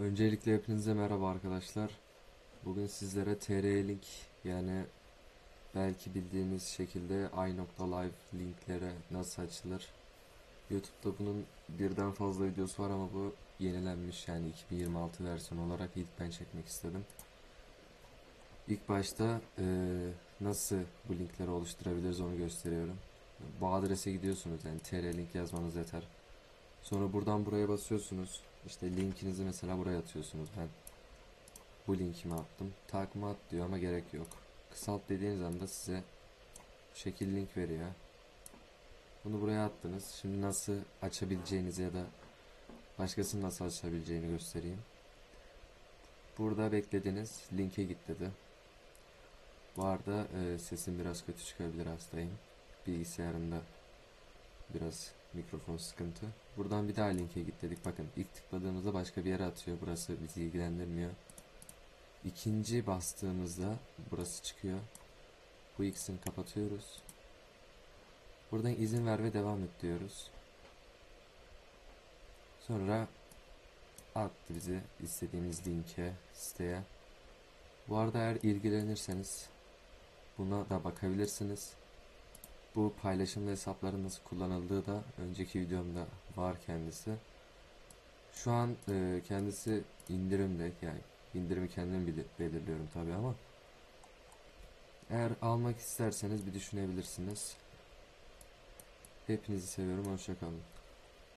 Öncelikle hepinize merhaba arkadaşlar. Bugün sizlere TR-Link yani belki bildiğiniz şekilde i.live linklere nasıl açılır. YouTube'da bunun birden fazla videosu var ama bu yenilenmiş yani 2026 versiyon olarak ilk ben çekmek istedim. İlk başta eee, nasıl bu linkleri oluşturabiliriz onu gösteriyorum. Bu adrese gidiyorsunuz yani TR-Link yazmanız yeter. Sonra buradan buraya basıyorsunuz. İşte linkinizi mesela buraya atıyorsunuz. Ben bu linkimi attım. Takma at diyor ama gerek yok. Kısalt dediğiniz anda size şekil link veriyor. Bunu buraya attınız. Şimdi nasıl açabileceğinizi ya da başkasının nasıl açabileceğini göstereyim. Burada beklediniz. Linke git dedi. Bu arada e, sesim biraz kötü çıkabilir hastayım. Bilgisayarımda biraz mikrofon sıkıntı. Buradan bir daha linke git dedik. Bakın ilk tıkladığımızda başka bir yere atıyor. Burası bizi ilgilendirmiyor. İkinci bastığımızda burası çıkıyor. Bu ikisini kapatıyoruz. Buradan izin ver ve devam et diyoruz. Sonra attı bizi istediğimiz linke, siteye. Bu arada eğer ilgilenirseniz buna da bakabilirsiniz. Bu paylaşımlı hesapların nasıl kullanıldığı da önceki videomda var kendisi. Şu an e, kendisi indirimde yani indirimi kendim belirliyorum tabi ama eğer almak isterseniz bir düşünebilirsiniz. Hepinizi seviyorum. Hoşça kalın.